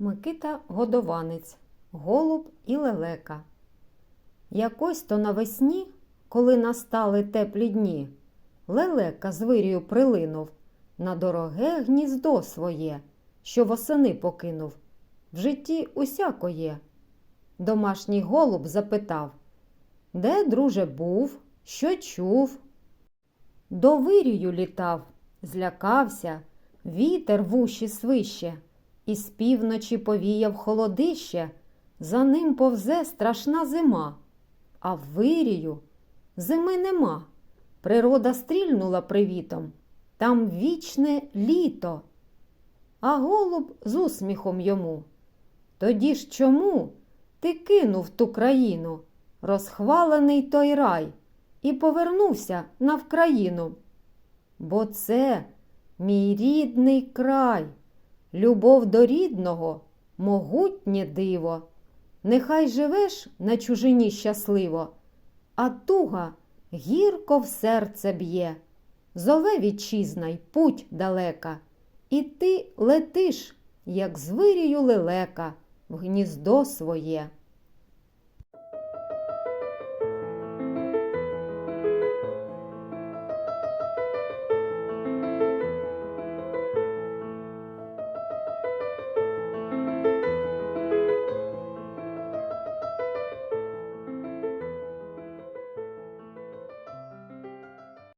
Микита Годованець, Голуб і лелека. Якось то навесні, коли настали теплі дні, лелека з вирію прилинув на дороге гніздо своє, що восени покинув. В житті усяко є. Домашній голуб запитав, де, друже, був, що чув? До вирію літав, злякався, вітер в уші свище, і з півночі повіяв холодище, за ним повзе страшна зима, а в вирію зими нема. Природа стрільнула привітом, там вічне літо. А голуб з усміхом йому. Тоді ж чому ти кинув ту країну, розхвалений той рай, і повернувся на Вкраїну? Бо це мій рідний край, любов до рідного, могутнє диво. Нехай живеш на чужині щасливо, а туга гірко в серце б'є. Зове вітчизна й путь далека, і ти летиш, як звирію лелека, в гніздо своє.